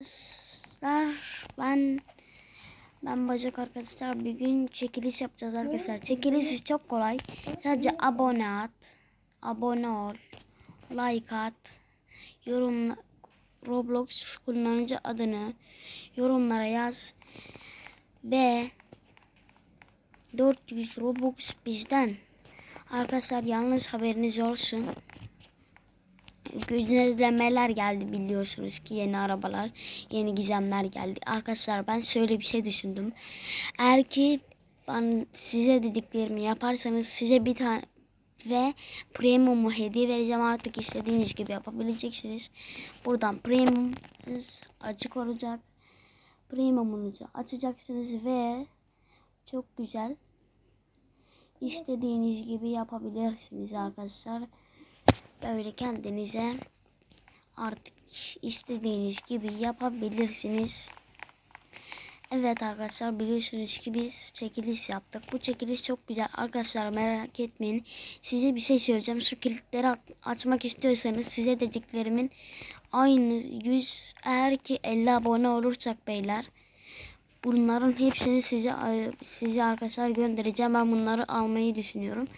Arkadaşlar ben ben bacak arkadaşlar bir gün çekiliş yapacağız arkadaşlar. Çekiliş çok kolay. Sadece abone at. Abone ol. Like at. Yorum Roblox kullanıcı adını yorumlara yaz. Ve 400 Robux bizden. Arkadaşlar yalnız haberiniz olsun. Güncellemeler geldi biliyorsunuz ki yeni arabalar, yeni gizemler geldi. Arkadaşlar ben şöyle bir şey düşündüm. Eğer ki ben size dediklerimi yaparsanız size bir tane ve premium'u hediye vereceğim artık istediğiniz gibi yapabileceksiniz. Buradan premium'unuz açık olacak. Premium'unuzu açacaksınız ve çok güzel istediğiniz gibi yapabilirsiniz arkadaşlar. Böyle kendinize artık istediğiniz gibi yapabilirsiniz. Evet arkadaşlar biliyorsunuz ki biz çekiliş yaptık. Bu çekiliş çok güzel. Arkadaşlar merak etmeyin. Size bir şey söyleyeceğim. Şu kilitleri açmak istiyorsanız size dediklerimin aynı 100 eğer ki 50 abone olursak beyler bunların hepsini size size arkadaşlar göndereceğim. Ben bunları almayı düşünüyorum.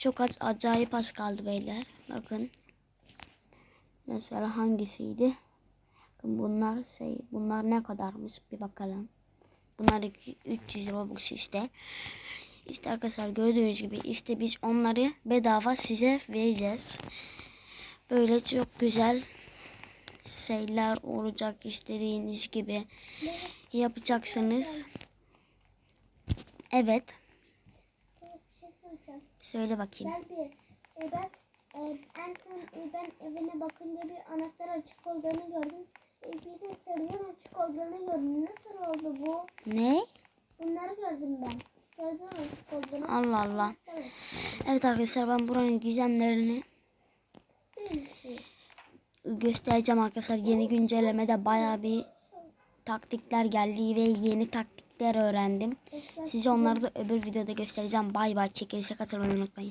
Çok az acayip az kaldı beyler. Bakın. Mesela hangisiydi? Bakın bunlar şey bunlar ne kadarmış bir bakalım. Bunlar iki- 300 Robux işte. İşte arkadaşlar gördüğünüz gibi işte biz onları bedava size vereceğiz. Böyle çok güzel şeyler olacak istediğiniz gibi yapacaksınız. Evet. Söyle bakayım. Gel bir. E, ben e, en son e, ben evine bakınca bir anahtar açık olduğunu gördüm. E, bir de sarının açık olduğunu gördüm. Nasıl oldu bu? Ne? Bunları gördüm ben. Gözüm açık olduğunu. Allah Allah. Evet. Evet arkadaşlar ben buranın gizemlerini şey. göstereceğim arkadaşlar. Yeni güncellemede baya bir taktikler geldi ve yeni taktikler öğrendim. Size onları da öbür videoda göstereceğim. Bay bay çekilişe katılmayı unutmayın.